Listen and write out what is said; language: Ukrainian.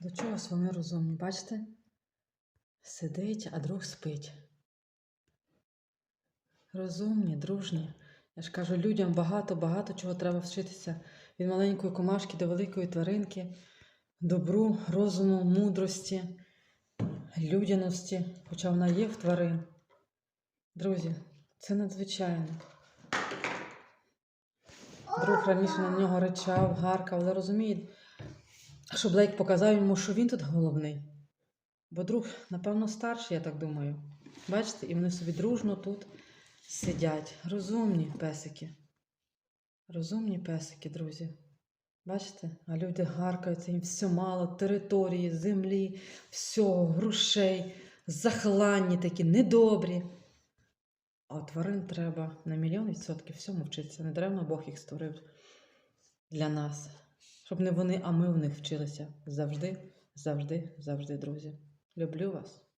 До чогось вони розумні, бачите? Сидить, а друг спить. Розумні, дружні. Я ж кажу, людям багато-багато чого треба вчитися. Від маленької комашки до великої тваринки, добру, розуму, мудрості, людяності, хоча вона є в тварин. Друзі, це надзвичайно. Друг раніше на нього ричав, гаркав, але розумієте, що Блейк показав йому, що він тут головний. Бо друг, напевно, старший, я так думаю. Бачите, і вони собі дружно тут сидять. Розумні песики. Розумні песики, друзі. Бачите? А люди гаркаються, їм все мало, території, землі, всього, грошей, захланні такі, недобрі. А тварин треба на мільйон відсотків всьому вчитися. Не даремно Бог їх створив для нас. Щоб не вони, а ми в них вчилися. Завжди, завжди, завжди, друзі. Люблю вас.